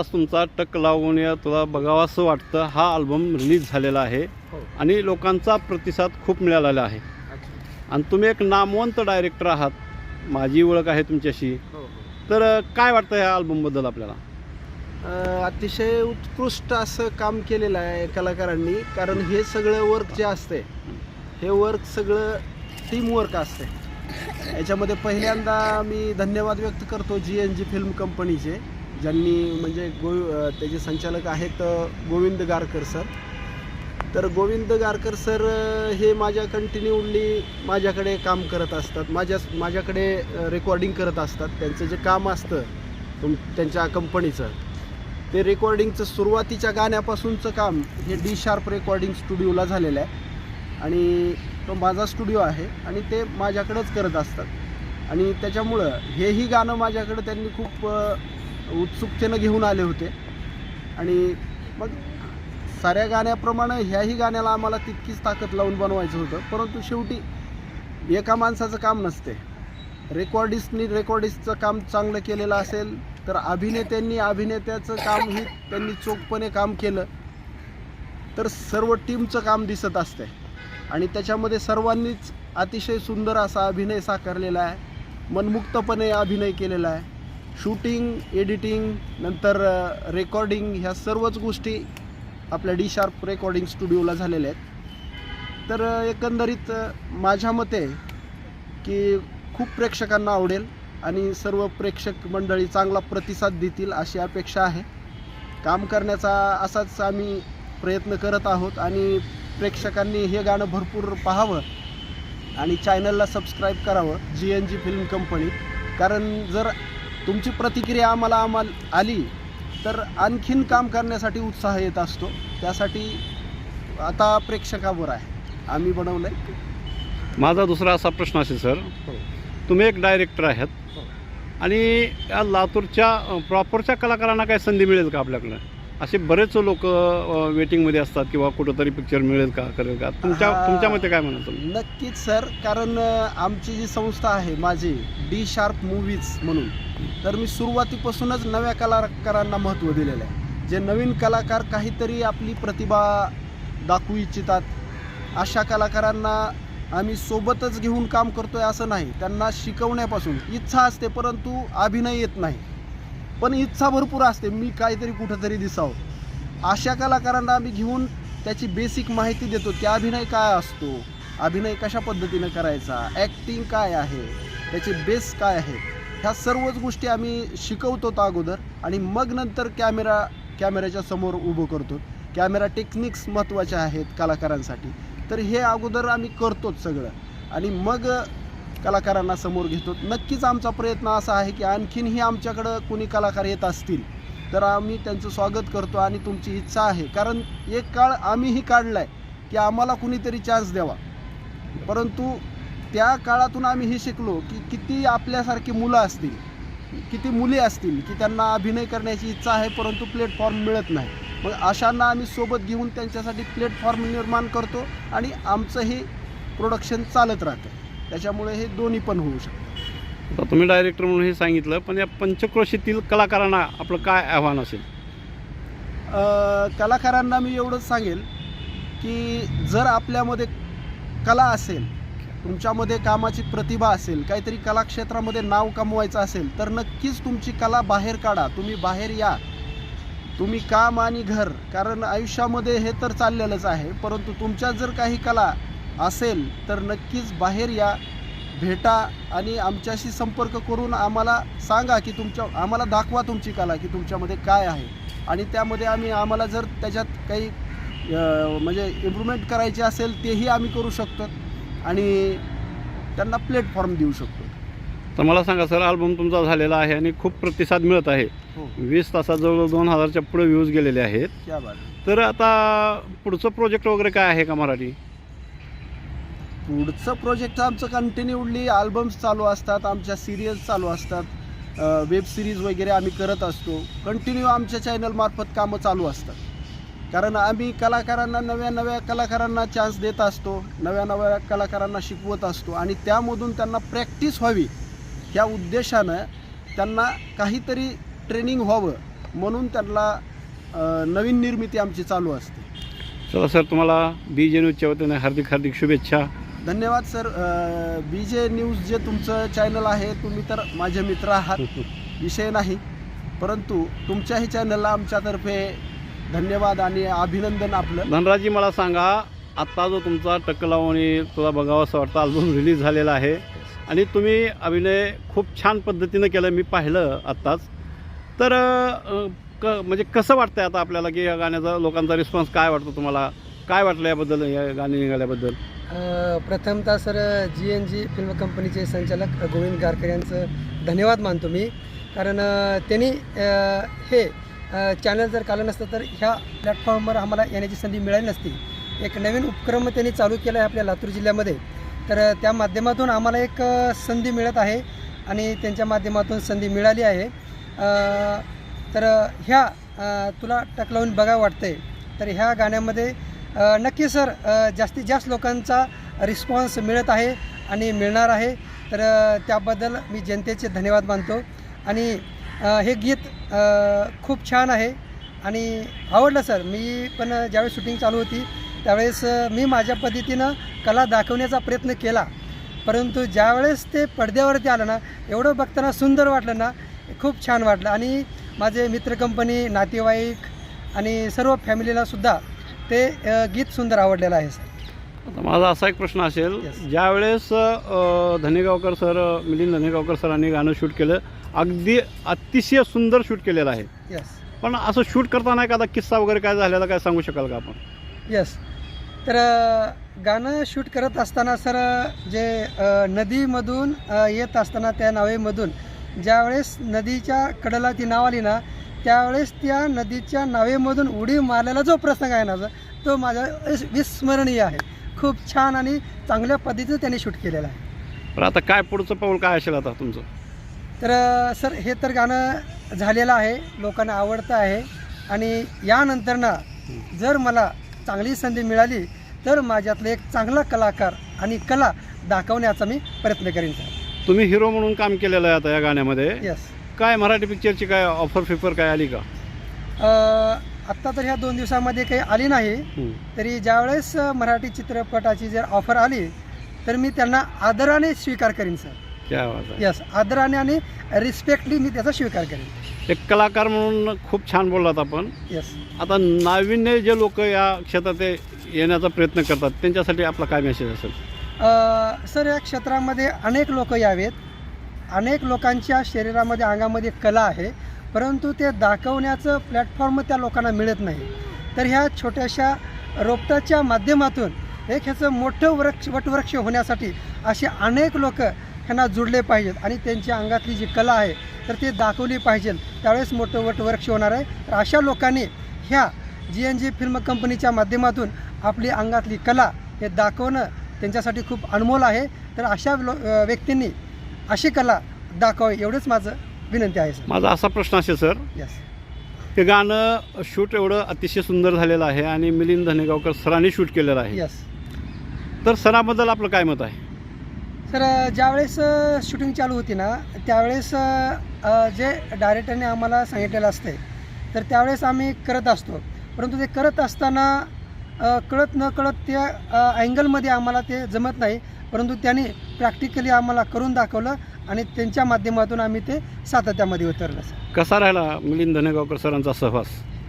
आत्ताच तुमचा टक लावून या तुला बघावं असं वाटतं हा अल्बम रिलीज झालेला आहे. हो. आणि लोकांचा प्रतिसाद खूप मिळालेला आहे. आणि तुम्ही एक नामवंत डायरेक्टर आहात माझी ओळख आहे तुमच्याशी. हो हो. तर काय वाटतं ह्या अल्बमबद्दल आपल्याला? अतिशय उत्कृष्ट असं काम केलेलं आहे कलाकारांनी कारण हे सगळं वर्क जे असते हे वर्क सगळं टीम वर्क असते. याच्यामध्ये पहिल्यांदा मी धन्यवाद व्यक्त करतो जी एन जी फिल्म कंपनीचे ज्यांनी म्हणजे गो त्याचे संचालक आहेत गोविंद गारकर सर. तर गोविंद गारकर सर हे माझ्या कंटिन्यूली माझ्याकडे काम करत असतात. माझ्या माझ्याकडे रेकॉर्डिंग करत असतात. त्यांचं जे काम असतं तुम त्यांच्या कंपनीचं ते रेकॉर्डिंगचं सुरुवातीच्या गाण्यापासूनचं काम हे डी शार्प रेकॉर्डिंग स्टुडिओला झालेलं आहे. आणि तो माझा स्टुडिओ आहे आणि ते माझ्याकडंच करत असतात. आणि त्याच्यामुळं हेही गाणं माझ्याकडं त्यांनी खूप उत्सुकतेनं घेऊन आले होते. आणि मग साऱ्या गाण्याप्रमाणे ह्याही गाण्याला आम्हाला तितकीच ताकद लावून बनवायचं होतं. परंतु शेवटी एका माणसाचं काम नसते. रेकॉर्डिस्टनी रेकॉर्डिस्टचं काम चांगलं केलेलं असेल तर अभिनेत्यांनी अभिनेत्याचं कामही त्यांनी चोखपणे काम केलं तर सर्व टीमचं काम दिसत असते. आणि त्याच्यामध्ये सर्वांनीच अतिशय सुंदर असा अभिनय साकारलेला आहे. मनमुक्तपणे अभिनय केलेला आहे. शूटिंग एडिटिंग नंतर रेकॉर्डिंग ह्या सर्वच गोष्टी आपल्या डी शार्प रेकॉर्डिंग स्टुडिओला झालेल्या आहेत. तर एकंदरीत माझ्या मते की खूप प्रेक्षकांना आवडेल आणि सर्व प्रेक्षक मंडळी चांगला प्रतिसाद देतील अशी अपेक्षा आहे. काम करण्याचा असाच आम्ही प्रयत्न करत आहोत आणि प्रेक्षकांनी हे गाणं भरपूर पाहावं आणि चॅनलला सबस्क्राईब करावं G N G film company कारण जर तुमची प्रतिक्रिया आम्हाला आम्हाला आली तर आणखीन काम करण्यासाठी उत्साह येत असतो. त्यासाठी आता प्रेक्षकावर आहे. आम्ही बनवलं आहे माझा दुसरा असा प्रश्न असेल सर. तुम्ही एक डायरेक्टर आहात. हो. आणि या लातूरच्या प्रॉपरच्या कलाकारांना काय संधी मिळेल का आपल्याकडं? असे बरेच लोक वेटिंगमध्ये असतात किंवा कुठंतरी पिक्चर मिळेल का करेल का? तुमच्या. तुमच्या मते काय म्हणा तुम्ही? नक्कीच सर. कारण आमची जी संस्था आहे माझी डी शार्प मूवीज म्हणून तर मी सुरुवातीपासूनच नव्या कलाकारांना महत्त्व दिलेलं आहे. जे नवीन कलाकार काहीतरी आपली प्रतिभा दाखवू इच्छितात अशा कलाकारांना आम्ही सोबतच घेऊन काम करतोय असं नाही. त्यांना शिकवण्यापासून इच्छा असते परंतु अभिनय येत नाही. पण इच्छा भरपूर असते मी काहीतरी कुठंतरी दिसावं. अशा कलाकारांना आम्ही घेऊन त्याची बेसिक माहिती देतो की अभिनय काय असतो अभिनय कशा पद्धतीनं करायचा ॲक्टिंग काय आहे त्याचे बेस काय आहे ह्या सर्वच गोष्टी आम्ही शिकवतो अगोदर आणि मग नंतर कॅमेरा कॅमेऱ्याच्या समोर उभं करतो. कॅमेरा टेक्निक्स महत्त्वाच्या आहेत कलाकारांसाठी. तर हे अगोदर आम्ही करतोच सगळं. आणि मग कलाकारांना समोर घेतो. नक्कीच आमचा प्रयत्न असा आहे की आणखीनही आमच्याकडं कोणी कलाकार येत असतील तर आम्ही त्यांचं स्वागत करतो आणि तुमची इच्छा आहे. कारण एक काळ आम्हीही काढला आहे की आम्हाला कुणीतरी चान्स द्यावा. परंतु त्या काळातून आम्ही हे शिकलो की किती आपल्यासारखी मुलं असतील किती मुली असतील की त्यांना अभिनय करण्याची इच्छा आहे परंतु प्लॅटफॉर्म मिळत नाही. मग अशांना आम्ही सोबत घेऊन त्यांच्यासाठी प्लॅटफॉर्म निर्माण करतो आणि आमचंही प्रोडक्शन चालत राहतं. त्याच्यामुळे हे दोन्ही पण होऊ शकतं आता तुम्ही डायरेक्टर म्हणून हे सांगितलं पण या पंचक्रोशीतील कलाकारांना आपलं काय आव्हान असेल? अ, कलाकारांना मी एवढंच सांगेल की जर आपल्यामध्ये कला असेल तुमच्यामध्ये कामाची प्रतिभा असेल काहीतरी कलाक्षेत्रामध्ये नाव कमवायचं असेल तर नक्कीच तुमची कला बाहेर काढा. तुम्ही बाहेर या. तुम्ही काम आणि घर कारण आयुष्यामध्ये हे तर चाललेलंच आहे परंतु तुमच्यात जर काही कला असेल तर नक्कीच बाहेर या. भेटा आणि आमच्याशी संपर्क करून आम्हाला सांगा की तुमच्या आम्हाला दाखवा तुमची कला की तुमच्यामध्ये काय आहे. आणि त्यामध्ये आम्ही आम्हाला जर त्याच्यात काही म्हणजे इम्प्रूव्हमेंट करायची असेल तेही आम्ही करू शकतो. आणि त्यांना प्लॅटफॉर्म देऊ शकतो. तर मला सांगा सर अल्बम तुमचा झालेला आहे आणि खूप प्रतिसाद मिळत आहे. हो. वीस तासात जवळजवळ दोन हजारच्या पुढे व्ह्यूज गेलेले आहेत. तर आता पुढचं प्रोजेक्ट वगैरे काय आहे का मराठी? पुढचं प्रोजेक्ट आमचं कंटिन्यूडली आल्बम्स चालू असतात आमच्या सिरियल्स चालू असतात वेब सिरीज वगैरे आम्ही करत असतो. कंटिन्यू आमच्या चॅनलमार्फत कामं चालू असतात. कारण आम्ही कलाकारांना नव्या नव्या कलाकारांना चान्स देत असतो नव्या नव्या कलाकारांना शिकवत असतो आणि त्यामधून त्यांना प्रॅक्टिस व्हावी ह्या उद्देशानं त्यांना काहीतरी ट्रेनिंग व्हावं म्हणून त्यांना नवीन निर्मिती आमची चालू असते. चला सर तुम्हाला बी जे वतीने हार्दिक हार्दिक शुभेच्छा. धन्यवाद सर. बी जे न्यूज जे तुमचं चॅनल आहे तुम्ही तर माझे मित्र आहात. विषय नाही. परंतु तुमच्याही चॅनलला आमच्यातर्फे धन्यवाद आणि अभिनंदन आपलं. धनराजी मला सांगा आत्ता जो तुमचा टक्क लावणी तुला बघावं असं वाटतं अल्बम रिलीज झालेला आहे. आणि तुम्ही अभिनय खूप छान पद्धतीनं केलं मी पाहिलं आत्ताच. तर क म्हणजे कसं वाटतं आता आपल्याला की या गाण्याचा लोकांचा रिस्पॉन्स काय वाटतो तुम्हाला? काय वाटलं याबद्दल या गाणी निघाल्याबद्दल? प्रथमतः sir G N G film कंपनीचे संचालक गोविंद गारकर यांचं धन्यवाद मानतो मी. कारण त्यांनी हे चॅनल जर कालं नसतं तर ह्या प्लॅटफॉर्मवर आम्हाला येण्याची संधी मिळाली नसती. एक नवीन उपक्रम त्यांनी चालू केला आहे आपल्या लातूर जिल्ह्यामध्ये. तर त्या माध्यमातून आम्हाला एक संधी मिळत आहे आणि त्यांच्या माध्यमातून संधी मिळाली आहे. तर ह्या तुला टकलावून बघा वाटते तर ह्या गाण्यामध्ये नक्की सर जास्तीत जास्त लोकांचा रिस्पॉन्स मिळत आहे आणि मिळणार आहे. तर त्याबद्दल मी जनतेचे धन्यवाद मानतो. आणि हे गीत खूप छान आहे. आणि आवडलं सर मी पण ज्यावेळेस शूटिंग चालू होती त्यावेळेस मी माझ्या पद्धतीनं कला दाखवण्याचा प्रयत्न केला. परंतु ज्यावेळेस ते पडद्यावरती आलं ना एवढं बघताना सुंदर वाटलं ना खूप छान वाटलं. आणि माझे मित्र कंपनी नातेवाईक आणि सर्व फॅमिलीलासुद्धा ते गीत सुंदर आवडलेलं आहे सर. आता माझा असा एक प्रश्न असेल. ज्यावेळेस धनेगावकर सर मिलिंद धनेगावकर सरांनी गाणं शूट केलं अगदी अतिशय सुंदर शूट केलेलं आहे. यस पण असं शूट करताना एखादा किस्सा वगैरे काय झालेला काय सांगू शकाल का आपण? यस तर गाणं शूट करत असताना सर जे नदीमधून येत असताना त्या नावेमधून ज्यावेळेस नदीच्या कडेला ती नाव आली ना त्यावेळेस त्या नदीच्या नावेमधून उडी मारलेला जो प्रसंग आहे ना सर, तो माझा विस- विस्मरणीय आहे. खूप छान आणि चांगल्या पद्धतीनं त्यांनी शूट केलेला आहे. पण आता काय पुढचं पाऊल काय असेल आता तुमचं? तर सर हे तर गाणं झालेलं आहे लोकांना आवडतं आहे. आणि यानंतर ना जर मला चांगली संधी मिळाली तर माझ्यातलं एक चांगला कलाकार आणि कला दाखवण्याचा मी प्रयत्न करीन सर. तुम्ही हिरो म्हणून काम केलेलं आहे आता या गाण्यामध्ये. यस काय मराठी पिक्चरची काय ऑफर फिफर काय आली का? आत्ता तर ह्या दोन दिवसामध्ये काही आली नाही. तरी ज्यावेळेस मराठी चित्रपटाची जर ऑफर आली तर मी त्यांना आदराने स्वीकार करीन सर. क्या बात आहे. यस आदराने आणि रिस्पेक्टली मी त्याचा स्वीकार करीन. एक कलाकार म्हणून खूप छान बोललात आपण. यस आता नाविन्य जे लोक या क्षेत्रात येण्याचा प्रयत्न करतात त्यांच्यासाठी आपला काय मेसेज असेल? सर या क्षेत्रामध्ये अनेक लोक यावेत. अनेक लोकांच्या शरीरामध्ये अंगामध्ये कला आहे परंतु ते दाखवण्याचं प्लॅटफॉर्म त्या लोकांना मिळत नाही. तर ह्या छोट्याशा रोपटाच्या माध्यमातून एक ह्याचं मोठं वृक्ष वटवृक्ष होण्यासाठी असे अनेक लोक ह्यांना जुडले पाहिजेत आणि त्यांच्या अंगातली जी कला आहे तर ती दाखवली पाहिजे त्यावेळेस मोठं वटवृक्ष होणार आहे. तर अशा लोकांनी ह्या जी एन जी फिल्म कंपनीच्या माध्यमातून आपली अंगातली कला हे दाखवणं त्यांच्यासाठी खूप अनमोल आहे. तर अशा लो व्यक्तींनी अशी कला दाखवावी एवढंच माझं विनंती आहे सर. माझा असा प्रश्न असेल सर. यस हे गाणं शूट एवढं अतिशय सुंदर झालेलं आहे आणि मिलिंद धनेगावकर सरांनी शूट केलेलं आहे. यस तर सराबद्दल आपलं काय मत आहे? सर ज्यावेळेस शूटिंग चालू होती ना त्यावेळेस अ, जे डायरेक्टरने आम्हाला सांगितलेलं असते तर त्यावेळेस आम्ही करत असतो. परंतु ते करत असताना अ, कळत न कळत त्या अँगलमध्ये आम्हाला ते जमत नाही. परंतु त्यांनी प्रॅक्टिकली आम्हाला करून दाखवलं आणि त्यांच्या माध्यमातून आम्ही ते सातत्यामध्ये उतरलं सर कसा राहिला मिलिंद धनेगावकर सरांचा सहवास?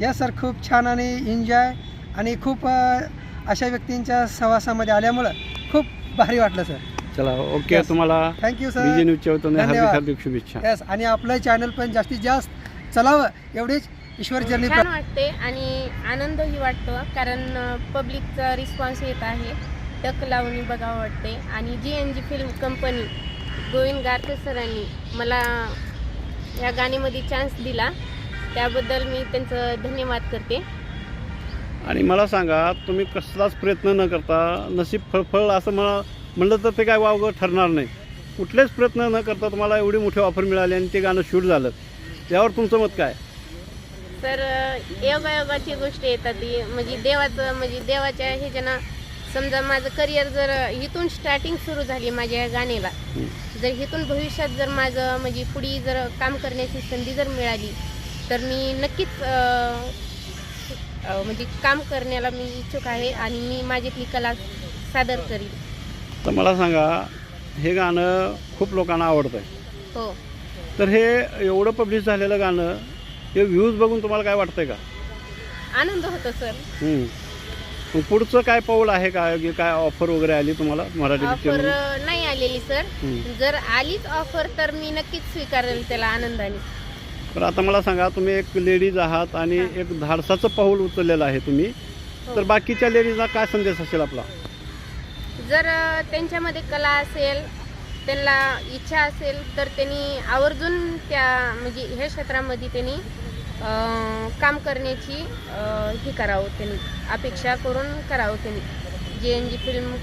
या सर खूप छान आणि एन्जॉय आणि खूप अशा व्यक्तींच्या सहवासामध्ये आल्यामुळं खूप भारी वाटलं सर चला ओके Yes. तुम्हाला थँक्यू सर हार्दिक धन्यवाद. हार्दिक शुभेच्छा. यस आणि आपलं चॅनल पण जास्तीत जास्त चलावं एवढीच ईश्वर जर्नी वाटते आणि आनंदही वाटतो कारण पब्लिकचा रिस्पॉन्स येत आहे. टक लावून बघावं वाटते. आणि G N G film company Govind Garkar सरांनी मला या गाण्यामध्ये चान्स दिला. त्याबद्दल मी त्यांचं धन्यवाद करते. आणि मला सांगा तुम्ही कसलाच प्रयत्न न करता नशीब फळफळ असं मला म्हणलं तर ते काय वावगं ठरणार नाही. कुठलेच प्रयत्न न करता तुम्हाला एवढी मोठी ऑफर मिळाली आणि ते गाणं शूट झालं. त्यावर तुमचं मत काय? तर योगायोगाची गोष्ट येतात. म्हणजे देवाचं म्हणजे देवाच्या ह्याच्यानं समजा माझं करिअर जर इथून स्टार्टिंग सुरू झाली माझ्या या गाण्याला जर इथून भविष्यात जर माझं म्हणजे पुढे जर काम करण्याची संधी जर मिळाली तर मी नक्कीच म्हणजे काम करण्याला मी इच्छुक आहे आणि मी माझ्यातली कला सादर करीन. तर मला सांगा हे गाणं खूप लोकांना आवडतं आहे हो. तर हे एवढं पब्लिश झालेलं गाणं हे व्ह्यूज बघून तुम्हाला काय वाटतंय का? आनंद होतो सर. मग पुढचं काय पाऊल आहे का की काय ऑफर वगैरे आली तुम्हाला मराठी ऑफर पिक्चर नाही आलेली सर हम्म. जर आलीच ऑफर तर मी नक्कीच स्वीकारेल त्याला आनंदाने पण आता मला सांगा तुम्ही एक लेडीज आहात आणि हां. एक धाडसाचं पाऊल उचललेलं आहे तुम्ही हो. तर बाकीच्या लेडीजला काय संदेश असेल आपला जर अ, त्यांच्यामध्ये कला असेल त्यांना इच्छा असेल तर त्यांनी आवर्जून त्या म्हणजे ह्या क्षेत्रामध्ये त्यांनी काम करण्याची हे करावं त्यांनी. अपेक्षा करून करावं त्यांनी. जे एन जी फिल्म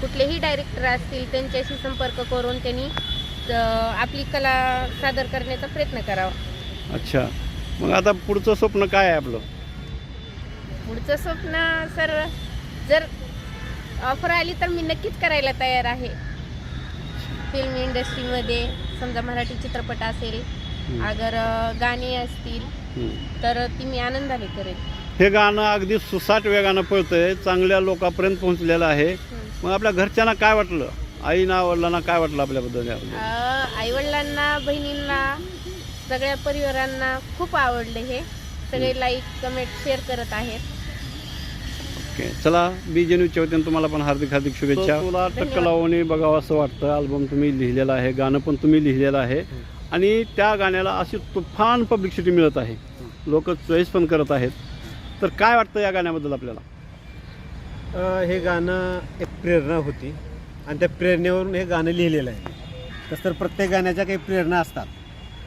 कुठलेही डायरेक्टर असतील त्यांच्याशी संपर्क करून त्यांनी आपली कला सादर करण्याचा प्रयत्न करावा. अच्छा. मग आता पुढचं स्वप्न काय आहे आपलं? पुढचं स्वप्न सर जर ऑफर आली तर मी नक्कीच करायला तयार आहे. फिल्म इंडस्ट्रीमध्ये समजा मराठी चित्रपट असेल. अगर गाणी असतील. तर ती मी आनंदाने करेन. हे गाणं अगदी सुसाट वेगानं पळतंय चांगल्या लोकांपर्यंत पोहोचलेलं आहे. मग आपल्या घरच्यांना काय वाटलं? आईना वडिलांना काय वाटलं आपल्याबद्दल याबद्दल? अ, आईवडिलांना बहिणींना सगळ्या परिवारांना खूप आवडले हे. सगळे लाईक कमेंट शेअर करत आहेत. ओके. चला बी जे न्यूजच्या वतीने तुम्हाला पण हार्दिक हार्दिक शुभेच्छा. तुला टक्क. लावून बघावं असं वाटतं. अल्बम तुम्ही लिहिलेला आहे गाणं पण तुम्ही लिहिलेलं आहे. आणि त्या गाण्याला अशी तुफान पब्लिसिटी मिळत आहे. लोक चॉईस पण करत आहेत. तर काय वाटतं या गाण्याबद्दल आपल्याला? हे गाणं एक प्रेरणा होती. आणि त्या प्रेरणेवरून हे गाणं लिहिलेलं आहे. तसं तर प्रत्येक गाण्याच्या काही प्रेरणा असतात.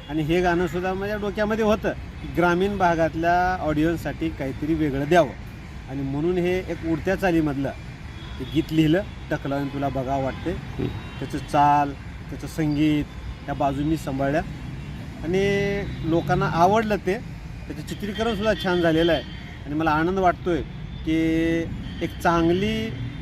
आणि हे गाणंसुद्धा माझ्या डोक्यामध्ये होतं ग्रामीण भागातल्या ऑडियन्ससाठी काहीतरी वेगळं द्यावं. आणि म्हणून हे एक उडत्या चालीमधलं गीत लिहिलं. टकलावून तुला बघावं वाटते. त्याचं चाल त्याचं संगीत या बाजू मी सांभाळल्या. आणि लोकांना आवडलं ते त्याचं चित्रीकरणसुद्धा छान झालेलं आहे. आणि मला आनंद वाटतोय की एक चांगली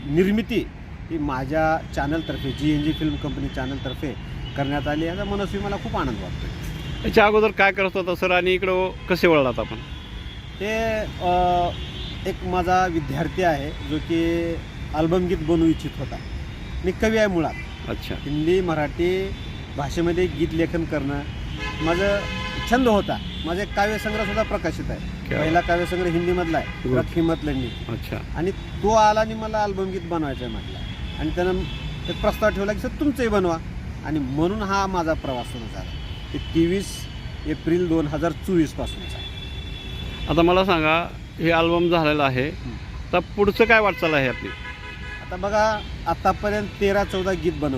निर्मिती ही माझ्या चॅनलतर्फे G N G film company चॅनलतर्फे करण्यात आली याचा मनस्वी मला खूप आनंद वाटतोय. याच्या अगोदर काय करत होता सर? आणि इकडं कसे वळलात आपण? ते एक माझा विद्यार्थी आहे जो की अल्बम गीत बनवू इच्छित होता. मी कवी आहे मुळात. अच्छा. हिंदी मराठी भाषेमध्ये गीत लेखन करणं माझं छंद होता. माझा एक काव्यसंग्रहसुद्धा प्रकाशित आहे. क्या- पहिला काव्यसंग्रह हिंदीमधला आहे Good. रथ हिम्मत लढणी अच्छा. आणि तो आला आणि मला अल्बम गीत बनवायचं आहे म्हटलं. आणि त्यानं एक प्रस्ताव ठेवला की सर तुमचंही बनवा. आणि म्हणून हा माझा प्रवास सुरू झाला. ते तेवीस एप्रिल दोन हजार चोवीसपासूनचा आता मला सांगा हे अल्बम झालेलं आहे. तर पुढचं काय वाटचाल आहे आपली आता बघा आतापर्यंत तेरा चौदा गीत बनवले